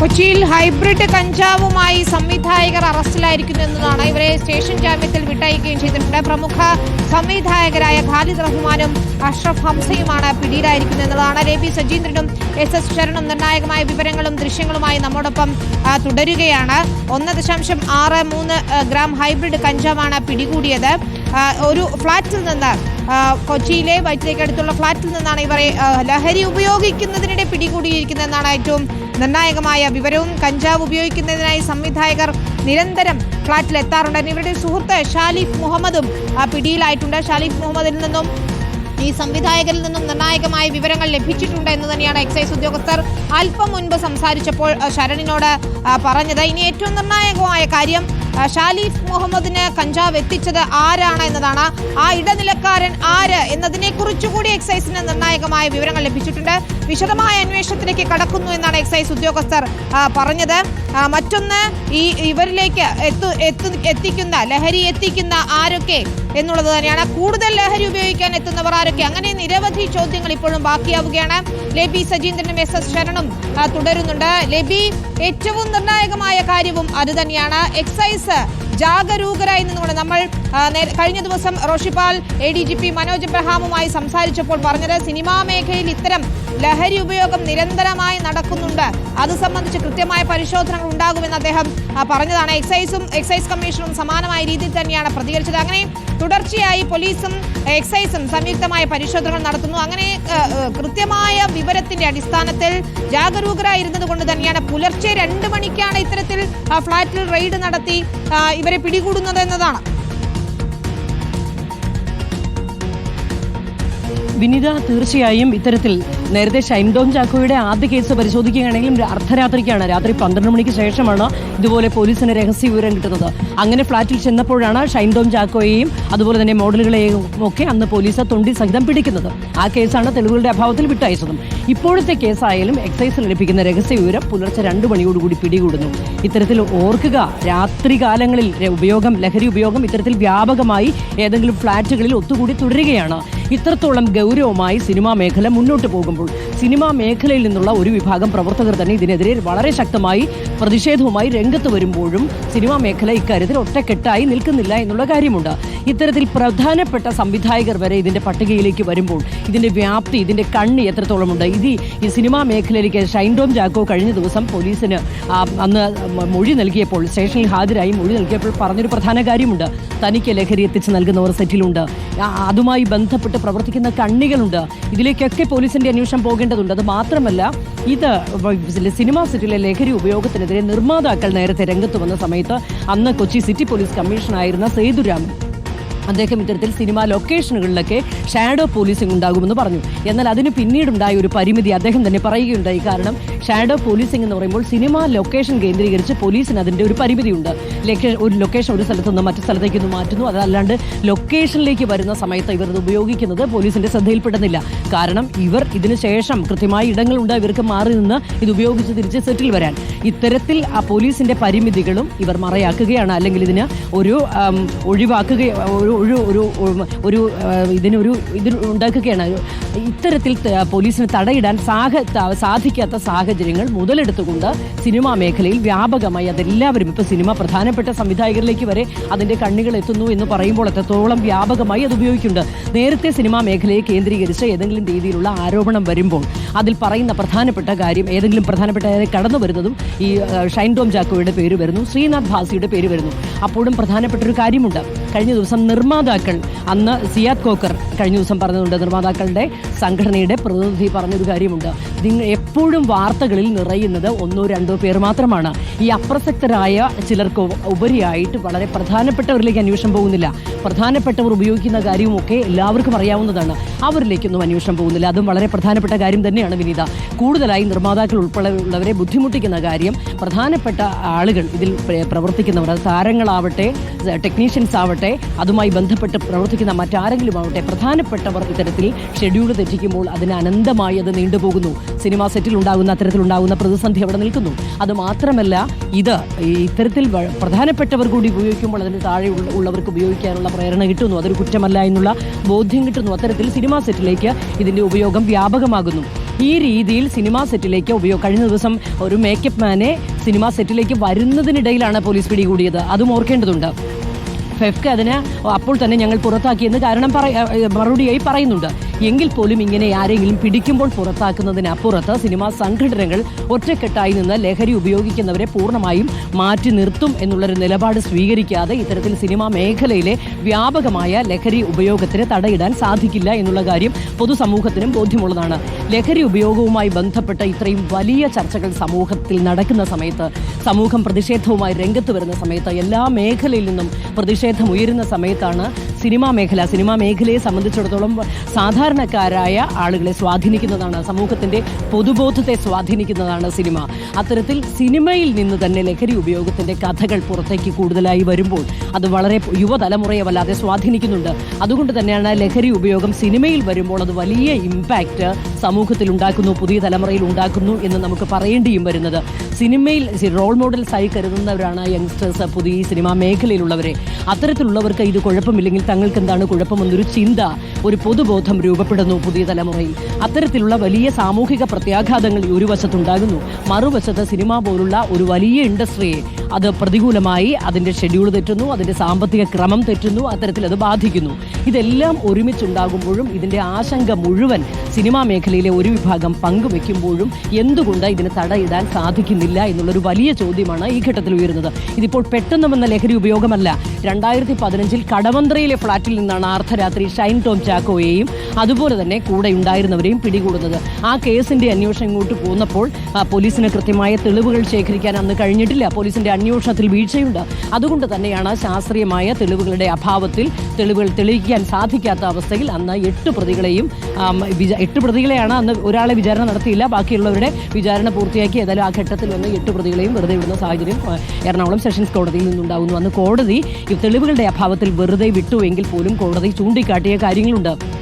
കൊച്ചിയിൽ ഹൈബ്രിഡ് കഞ്ചാവുമായി സംവിധായകർ അറസ്റ്റിലായിരിക്കുന്നു എന്നതാണ്. ഇവരെ സ്റ്റേഷൻ ജാമ്യത്തിൽ വിട്ടയക്കുകയും ചെയ്തിട്ടുണ്ട്. പ്രമുഖ സംവിധായകരായ ഖാലിദ് റഹ്മാനും അഷ്റഫ് ഹംസയുമാണ് പിടിയിലായിരിക്കുന്നത് എന്നതാണ്. രവി സജീന്ദ്രനും എസ് എസ് ശരണും നിർണായകമായ വിവരങ്ങളും ദൃശ്യങ്ങളുമായി നമ്മോടൊപ്പം തുടരുകയാണ്. ഒന്ന് ദശാംശം ആറ് മൂന്ന് ഗ്രാം ഹൈബ്രിഡ് കഞ്ചാവാണ് പിടികൂടിയത്. ഒരു ഫ്ളാറ്റിൽ നിന്ന് കൊച്ചിയിലെ വൈറ്റിലേക്കടുത്തുള്ള ഫ്ളാറ്റിൽ നിന്നാണ് ഇവരെ ലഹരി ഉപയോഗിക്കുന്നതിനിടെ പിടികൂടിയിരിക്കുന്നതെന്നാണ് ഏറ്റവും നിർണായകമായ വിവരവും. കഞ്ചാവ് ഉപയോഗിക്കുന്നതിനായി സംവിധായകർ നിരന്തരം ഫ്ളാറ്റിൽ എത്താറുണ്ട് ഇവരുടെ സുഹൃത്ത് ഷാലിഫ് മുഹമ്മദും പിടിയിലായിട്ടുണ്ട്. ഷാലിഫ് മുഹമ്മദിൽ നിന്നും ഈ സംവിധായകരിൽ നിന്നും നിർണായകമായ വിവരങ്ങൾ ലഭിച്ചിട്ടുണ്ട് എന്ന് തന്നെയാണ് എക്സൈസ് ഉദ്യോഗസ്ഥർ അല്പം മുൻപ് സംസാരിച്ചപ്പോൾ ശരണിനോട് പറഞ്ഞത്. ഇനി ഏറ്റവും നിർണായകമായ കാര്യം ഷാലിഫ് മുഹമ്മദിന് കഞ്ചാവ് എത്തിച്ചത് ആരാണ് എന്നതാണ്. ആ ഇടനിലക്കാരൻ ആര് എന്നതിനെ കുറിച്ചുകൂടി എക്സൈസിന് നിർണായകമായ വിവരങ്ങൾ ലഭിച്ചിട്ടുണ്ട്. വിശദമായ അന്വേഷണത്തിലേക്ക് കടക്കുന്നു എന്നാണ് എക്സൈസ് ഉദ്യോഗസ്ഥർ പറഞ്ഞത്. മറ്റൊന്ന് ഈ ഇവരിലേക്ക് എത്തു എത്തു എത്തിക്കുന്ന ലഹരി എത്തിക്കുന്ന ആരൊക്കെ എന്നുള്ളത് തന്നെയാണ്. കൂടുതൽ ലഹരി ഉപയോഗിക്കാൻ എത്തുന്നവർ ആരൊക്കെ? അങ്ങനെ നിരവധി ചോദ്യങ്ങൾ ഇപ്പോഴും ബാക്കിയാവുകയാണ്. ലബി സജീന്ദ്രനും എസ് എസ് ശരണും തുടരുന്നുണ്ട്. ലബി ഏറ്റവും നിർണായകമായ കാര്യവും അത് തന്നെയാണ്. എക്സൈസ് ജാഗരൂകരായി നിന്നുകൊണ്ട് നമ്മൾ കഴിഞ്ഞ ദിവസം Roshipal A D G P Manoj എബ്രഹാമുമായി സംസാരിച്ചപ്പോൾ പറഞ്ഞത് സിനിമാ മേഖലയിൽ ഇത്തരം ലഹരി ഉപയോഗം നിരന്തരമായി നടക്കുന്നുണ്ട്. അത് സംബന്ധിച്ച് കൃത്യമായ പരിശോധനകൾ ഉണ്ടാകുമെന്ന് അദ്ദേഹം പറഞ്ഞതാണ്. എക്സൈസും എക്സൈസ് കമ്മീഷനും സമാനമായ രീതിയിൽ തന്നെയാണ് പ്രതികരിച്ചത്. അങ്ങനെ തുടർച്ചയായി പോലീസും എക്സൈസും സംയുക്തമായ പരിശോധനകൾ നടത്തുന്നു. അങ്ങനെ കൃത്യമായ വിവരത്തിന്റെ അടിസ്ഥാനത്തിൽ ജാഗരൂകരായിരുന്നത് കൊണ്ട് തന്നെയാണ് പുലർച്ചെ രണ്ട് മണിക്കാണ് ഇത്തരത്തിൽ ഫ്ളാറ്റിൽ റെയ്ഡ് നടത്തി ഇവരെ പിടികൂടുന്നത് എന്നതാണ്. വിനിത തീർച്ചയായും ഇത്തരത്തിൽ നേരത്തെ ഷൈൻഡോം ചാക്കോയുടെ ആദ്യ കേസ് പരിശോധിക്കുകയാണെങ്കിലും അർദ്ധരാത്രിക്കാണ്. രാത്രി പന്ത്രണ്ട് മണിക്ക് ശേഷമാണ് ഇതുപോലെ പോലീസിന് രഹസ്യ വിവരം കിട്ടുന്നത്. അങ്ങനെ ഫ്ളാറ്റിൽ ചെന്നപ്പോഴാണ് ഷൈൻഡോം ചാക്കോയെയും അതുപോലെ തന്നെ മോഡലുകളെയും ഒക്കെ അന്ന് പോലീസ് തൊണ്ടി സഹിതം പിടിക്കുന്നത്. ആ കേസാണ് തെളിവുകളുടെ അഭാവത്തിൽ വിട്ടയച്ചതും. ഇപ്പോഴത്തെ കേസായാലും എക്സൈസിൽ ലഭിക്കുന്ന രഹസ്യ വിവരം പുലർച്ചെ രണ്ടു മണിയോടുകൂടി പിടികൂടുന്നു. ഇത്തരത്തിൽ ഓർക്കുക രാത്രി കാലങ്ങളിൽ ഉപയോഗം ലഹരി ഉപയോഗം ഇത്തരത്തിൽ വ്യാപകമായി ഏതെങ്കിലും ഫ്ളാറ്റുകളിൽ ഒത്തുകൂടി തുടരുകയാണ്. ഇത്രത്തോളം ഗൗരവമായി സിനിമാ മേഖല മുന്നോട്ട് പോകുമ്പോൾ. സിനിമാ മേഖലയിൽ നിന്നുള്ള ഒരു വിഭാഗം പ്രവർത്തകർ തന്നെ ഇതിനെതിരെ വളരെ ശക്തമായി പ്രതിഷേധവുമായി രംഗത്ത് വരുമ്പോഴും സിനിമാ മേഖല ഇക്കാര്യത്തിൽ ഒറ്റക്കെട്ടായി നിൽക്കുന്നില്ല എന്നുള്ള കാര്യമുണ്ട്. ഇത്തരത്തിൽ പ്രധാനപ്പെട്ട സംവിധായകർ വരെ ഇതിന്റെ പട്ടികയിലേക്ക് വരുമ്പോൾ ഇതിന്റെ വ്യാപ്തി ഇതിന്റെ കണ്ണ് എത്രത്തോളമുണ്ട്? ഇത് ഈ സിനിമാ മേഖലയിലേക്ക് ഷൈൻ ടോം ജാക്കോ കഴിഞ്ഞ ദിവസം പോലീസിന് അന്ന് മൊഴി നൽകിയപ്പോൾ സ്റ്റേഷനിൽ ഹാജരായി മൊഴി നൽകിയപ്പോൾ പറഞ്ഞൊരു പ്രധാന കാര്യമുണ്ട്. തനിക്ക് ലഹരി എത്തിച്ച് നൽകുന്നവർ സെറ്റിലുണ്ട്. അതുമായി ബന്ധപ്പെട്ട് പ്രവർത്തിക്കുന്ന കണ്ണികളുണ്ട്. ഇതിലേക്കൊക്കെ പോലീസിന്റെ അന്വേഷണം പോകേണ്ടതുണ്ട്. അത് മാത്രമല്ല ഇത് സിനിമാ സിറ്റിയിലെ ലഹരി ഉപയോഗത്തിനെതിരെ നിർമ്മാതാക്കൾ നേരത്തെ രംഗത്ത് വന്ന സമയത്ത് അന്ന് കൊച്ചി സിറ്റി പോലീസ് കമ്മീഷണറായിരുന്ന സേതുരാമൻ. അദ്ദേഹം ഇത്തരത്തിൽ സിനിമാ ലൊക്കേഷനുകളിലൊക്കെ ഷാഡോ പോലീസിംഗ് ഉണ്ടാകുമെന്ന് പറഞ്ഞു. എന്നാൽ അതിന് പിന്നീടുണ്ടായ ഒരു പരിമിതി അദ്ദേഹം തന്നെ പറയുകയുണ്ടായി. കാരണം ഷാഡോ പോലീസിംഗ് എന്ന് പറയുമ്പോൾ സിനിമാ ലൊക്കേഷൻ കേന്ദ്രീകരിച്ച് പോലീസിന് അതിന്റെ ഒരു പരിമിതിയുണ്ട്. ഒരു ലൊക്കേഷൻ ഒരു സ്ഥലത്ത് നിന്ന് മറ്റു സ്ഥലത്തേക്ക് ഒന്ന് മാറ്റുന്നു. അതല്ലാണ്ട് ലൊക്കേഷനിലേക്ക് വരുന്ന സമയത്ത് ഇവർ ഇത് ഉപയോഗിക്കുന്നത് പോലീസിന്റെ ശ്രദ്ധയിൽപ്പെടുന്നില്ല. കാരണം ഇവർ ഇതിനു ശേഷം കൃത്യമായ ഇടങ്ങളുണ്ട്. ഇവർക്ക് മാറി നിന്ന് ഇത് ഉപയോഗിച്ച് തിരിച്ച് സെറ്റിൽ വരാൻ. ഇത്തരത്തിൽ ആ പോലീസിന്റെ പരിമിതികളും ഇവർ മറയാക്കുകയാണ്. അല്ലെങ്കിൽ ഇതിന് ഒരു ഒഴിവാക്കുക ഒരു ഒരു ഒരു ഒരു ഇതിനൊരു ഇത് ഉണ്ടാക്കുകയാണ്. ഇത്തരത്തിൽ പോലീസിന് തടയിടാൻ സാഹ സാധിക്കാത്ത സാഹചര്യങ്ങൾ മുതലെടുത്തുകൊണ്ട് സിനിമാ മേഖലയിൽ വ്യാപകമായി അതെല്ലാവരും ഇപ്പോൾ സിനിമ പ്രധാനപ്പെട്ട സംവിധായകരിലേക്ക് വരെ അതിന്റെ കണ്ണുകൾ എത്തുന്നു എന്ന് പറയുമ്പോൾ എത്രത്തോളം വ്യാപകമായി അത് ഉപയോഗിക്കുന്നുണ്ട്. നേരത്തെ സിനിമാ മേഖലയെ കേന്ദ്രീകരിച്ച് ഏതെങ്കിലും രീതിയിലുള്ള ആരോപണം വരുമ്പോൾ അതിൽ പറയുന്ന പ്രധാനപ്പെട്ട കാര്യം ഏതെങ്കിലും പ്രധാനപ്പെട്ട കടന്നു വരുന്നതും ഈ ഷൈൻ ടോം ജാക്കോയുടെ പേര് വരുന്നു ശ്രീനാഥ് ഭാസിയുടെ പേര് വരുന്നു. അപ്പോഴും പ്രധാനപ്പെട്ട ഒരു കാര്യമുണ്ട്. കഴിഞ്ഞ ദിവസം നിർമ്മാതാക്കൾ. അന്ന് സിയാദ് കോക്കർ കഴിഞ്ഞ ദിവസം പറഞ്ഞതുണ്ട് നിർമ്മാതാക്കളുടെ സംഘടനയുടെ പ്രതിനിധി പറഞ്ഞൊരു കാര്യമുണ്ട്. നിങ്ങൾ എപ്പോഴും വാർത്തകളിൽ നിറയുന്നത് ഒന്നോ രണ്ടോ പേർ മാത്രമാണ്. ഈ അപ്രസക്തരായ ചിലർക്ക് ഉപരിയായിട്ട് വളരെ പ്രധാനപ്പെട്ടവരിലേക്ക് അന്വേഷണം പോകുന്നില്ല. പ്രധാനപ്പെട്ടവർ ഉപയോഗിക്കുന്ന കാര്യവുമൊക്കെ എല്ലാവർക്കും അറിയാവുന്നതാണ്. അവരിലേക്കൊന്നും അന്വേഷണം പോകുന്നില്ല. അതും വളരെ പ്രധാനപ്പെട്ട കാര്യം തന്നെയാണ് വിനീത. കൂടുതലായി നിർമ്മാതാക്കൾ ഉൾപ്പെടെയുള്ളവരെ ബുദ്ധിമുട്ടിക്കുന്ന കാര്യം പ്രധാനപ്പെട്ട ആളുകൾ ഇതിൽ പ്ര- പ്രവർത്തിക്കുന്നവർ. താരങ്ങളാവട്ടെ ടെക്നീഷ്യൻസ് ആവട്ടെ അതുമായി ബന്ധപ്പെട്ട് പ്രവർത്തിക്കുന്ന മറ്റാരെങ്കിലും ആവട്ടെ പ്രധാനപ്പെട്ടവർ ഇത്തരത്തിൽ ഷെഡ്യൂൾ തെറ്റിക്കുമ്പോൾ അതിന് അനന്തമായി അത് നീണ്ടുപോകുന്നു. സിനിമാ സെറ്റിൽ ഉണ്ടാകുന്ന അത്തരത്തിലുണ്ടാകുന്ന പ്രതിസന്ധി അവിടെ നിൽക്കുന്നു. അത് മാത്രമല്ല ഇത് ഇത്തരത്തിൽ പ്രധാനപ്പെട്ടവർ കൂടി ഉപയോഗിക്കുമ്പോൾ അതിന് താഴെ ഉള്ള- ഉള്ളവർക്ക് ഉപയോഗിക്കാനുള്ള പ്രേരണ കിട്ടുന്നു. അതൊരു കുറ്റമല്ല എന്നുള്ള ബോധ്യം കിട്ടുന്നു. അത്തരത്തിൽ സിനിമാ സെറ്റിലേക്ക് ഇതിന്റെ ഉപയോഗം വ്യാപകമാകുന്നു. ഈ രീതിയിൽ സിനിമാ സെറ്റിലേക്ക് ഉപയോഗം കഴിഞ്ഞ ദിവസം ഒരു മേക്കപ്പ് മാനെ സിനിമാ സെറ്റിലേക്ക് വരുന്നതിനിടയിലാണ് പോലീസ് പിടികൂടിയത്. അതും ഓർക്കേണ്ടതുണ്ട്. ഫെഫ്ക്ക് അതിന് അപ്പോൾ തന്നെ ഞങ്ങൾ പുറത്താക്കിയെന്ന് കാരണം മറുപടിയായി പറയുന്നുണ്ട് എങ്കിൽ പോലും ഇങ്ങനെ ആരെങ്കിലും പിടിക്കുമ്പോൾ പുറത്താക്കുന്നതിനപ്പുറത്ത് സിനിമാ സംഘടനകൾ ഒറ്റക്കെട്ടായി നിന്ന് ലഹരി ഉപയോഗിക്കുന്നവരെ പൂർണമായും മാറ്റി നിർത്തും എന്നുള്ളൊരു നിലപാട് സ്വീകരിക്കാതെ ഇത്തരത്തിൽ സിനിമാ മേഖലയിലെ വ്യാപകമായ ലഹരി ഉപയോഗത്തിന് തടയിടാൻ സാധിക്കില്ല എന്നുള്ള കാര്യം പൊതുസമൂഹത്തിനും ബോധ്യമുള്ളതാണ്. ലഹരി ഉപയോഗവുമായി ബന്ധപ്പെട്ട ഇത്രയും വലിയ ചർച്ചകൾ സമൂഹത്തിൽ നടക്കുന്ന സമയത്ത് സമൂഹം പ്രതിഷേധവുമായി രംഗത്ത് വരുന്ന സമയത്ത് എല്ലാ മേഖലയിൽ നിന്നും പ്രതിഷേധം ഉയരുന്ന സമയത്താണ് സിനിമാ മേഖല സിനിമാ മേഖലയെ സംബന്ധിച്ചിടത്തോളം സാധാരണക്കാരായ ആളുകളെ സ്വാധീനിക്കുന്നതാണ് സമൂഹത്തിന്റെ പൊതുബോധത്തെ സ്വാധീനിക്കുന്നതാണ് സിനിമ. അത്തരത്തിൽ സിനിമയിൽ നിന്ന് തന്നെ ലഹരി ഉപയോഗത്തിന്റെ കഥകൾ പുറത്തേക്ക് കൂടുതലായി വരുമ്പോൾ അത് വളരെ യുവതലമുറയെ വല്ലാതെ സ്വാധീനിക്കുന്നുണ്ട്. അതുകൊണ്ട് തന്നെയാണ് ലഹരി ഉപയോഗം സിനിമയിൽ വരുമ്പോൾ അത് വലിയ ഇമ്പാക്റ്റ് സമൂഹത്തിൽ ഉണ്ടാക്കുന്നു പുതിയ തലമുറയിൽ ഉണ്ടാക്കുന്നു എന്ന് നമുക്ക് പറയേണ്ടിയും വരുന്നത്. സിനിമയിൽ റോൾ മോഡൽസ് ആയി കരുതുന്നവരാണ് യങ്സ്റ്റേഴ്സ് പുതിയ സിനിമാ മേഖലയിലുള്ളവരെ. അത്തരത്തിലുള്ളവർക്ക് ഇത് കുഴപ്പമില്ലെങ്കിൽ തങ്ങൾക്ക് എന്താണ് കുഴപ്പമെന്നൊരു ചിന്ത ഒരു പൊതുബോധം രൂപപ്പെടുന്നു പുതിയ തലമുറയിൽ. അത്തരത്തിലുള്ള വലിയ സാമൂഹിക പ്രത്യാഘാതങ്ങൾ ഒരു വശത്തുണ്ടാകുന്നു. മറുവശത്ത് സിനിമ പോലുള്ള ഒരു വലിയ ഇൻഡസ്ട്രിയെ അത് പ്രതികൂലമായി അതിന്റെ ഷെഡ്യൂൾ തെറ്റുന്നു അതിന്റെ സാമ്പത്തിക ക്രമം തെറ്റുന്നു അത്തരത്തിൽ അത് ബാധിക്കുന്നു. ഇതെല്ലാം ഒരുമിച്ചുണ്ടാകുമ്പോഴും ഇതിന്റെ ആശങ്ക മുഴുവൻ സിനിമാ മേഖലയിലെ ഒരു വിഭാഗം പങ്കുവെക്കുമ്പോഴും എന്തുകൊണ്ട് ഇതിന് തടയിടാൻ സാധിക്കുന്നില്ല എന്നുള്ളൊരു വലിയ ചോദ്യമാണ് ഈ ഘട്ടത്തിൽ ഉയരുന്നത്. ഇതിപ്പോൾ പെട്ടെന്നും എന്ന ലഹരി ഉപയോഗമല്ല. രണ്ടായിരത്തി പതിനഞ്ചിൽ കടവന്ത്രയിലെ ഫ്ളാറ്റിൽ നിന്നാണ് അർദ്ധരാത്രി ഷൈൻ ടോം ചാക്കോയെയും അതുപോലെ തന്നെ കൂടെ ഉണ്ടായിരുന്നവരെയും പിടികൂടുന്നത്. ആ കേസിന്റെ അന്വേഷണം ഇങ്ങോട്ട് പോന്നപ്പോൾ പോലീസിന് കൃത്യമായ തെളിവുകൾ ശേഖരിക്കാൻ അന്ന് കഴിഞ്ഞിട്ടില്ല. പോലീസിന്റെ അന്വേഷണത്തിൽ വീഴ്ചയുണ്ട്. അതുകൊണ്ട് തന്നെയാണ് ശാസ്ത്രീയമായ തെളിവുകളുടെ അഭാവത്തിൽ തെളിവുകൾ തെളിയിക്കാൻ സാധിക്കാത്ത അവസ്ഥയിൽ അന്ന് എട്ട് പ്രതികളെയും എട്ട് പ്രതികളെയാണ് അന്ന് ഒരാളെ വിചാരണ നടത്തിയില്ല. ബാക്കിയുള്ളവരുടെ വിചാരണ പൂർത്തിയാക്കി ഏതായാലും ആ ഘട്ടത്തിൽ വന്ന് എട്ട് പ്രതികളെയും വെറുതെ വിടുന്ന സാഹചര്യം എറണാകുളം സെഷൻസ് കോടതിയിൽ നിന്നുണ്ടാകുന്നു അന്ന് കോടതി ഈ തെളിവുകളുടെ അഭാവത്തിൽ വെറുതെ വിട്ടുവെങ്കിൽ പോലും കോടതി ചൂണ്ടിക്കാട്ടിയ കാര്യങ്ങളുണ്ട്.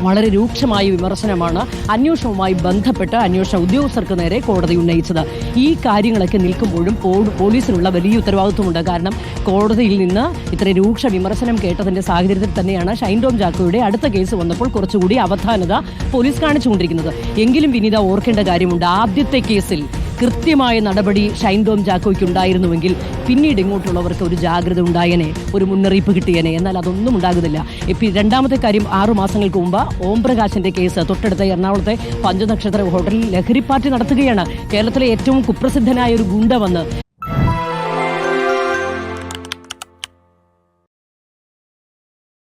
വളരെ രൂക്ഷമായ വിമർശനമാണ് അന്വേഷണവുമായി ബന്ധപ്പെട്ട് അന്വേഷണ ഉദ്യോഗസ്ഥർക്ക് നേരെ കോടതി ഉന്നയിച്ചത്. ഈ കാര്യങ്ങളൊക്കെ നിൽക്കുമ്പോഴും പോലീസിനുള്ള വലിയ ഉത്തരവാദിത്വമുണ്ട്. കാരണം കോടതിയിൽ നിന്ന് ഇത്ര രൂക്ഷ വിമർശനം കേട്ടതിന്റെ സാഹചര്യത്തിൽ തന്നെയാണ് ഷൈൻ ടോം ജാക്കോയുടെ അടുത്ത കേസ് വന്നപ്പോൾ കുറച്ചുകൂടി അവധാനത പോലീസ് കാണിച്ചുകൊണ്ടിരിക്കുന്നത്. എങ്കിലും വിനീത ഓർക്കേണ്ട കാര്യമുണ്ട്. ആദ്യത്തെ കേസിൽ കൃത്യമായ നടപടി ഷൈൻ ടോം ജാക്കോയ്ക്ക് ഉണ്ടായിരുന്നുവെങ്കിൽ പിന്നീട് ഇങ്ങോട്ടുള്ളവർക്ക് ഒരു ജാഗ്രത ഉണ്ടായനെ ഒരു മുന്നറിയിപ്പ് കിട്ടിയനെ. എന്നാൽ അതൊന്നും ഉണ്ടാകുന്നില്ല. ഇപ്പം രണ്ടാമത്തെ കാര്യം ആറു മാസങ്ങൾക്ക് മുമ്പ് ഓം പ്രകാശിന്റെ കേസ് തൊട്ടടുത്ത എറണാകുളത്തെ പഞ്ചനക്ഷത്ര ഹോട്ടലിൽ ലഹരി പാർട്ടി നടത്തുകയാണ് കേരളത്തിലെ ഏറ്റവും കുപ്രസിദ്ധനായ ഒരു ഗുണ്ട വന്ന്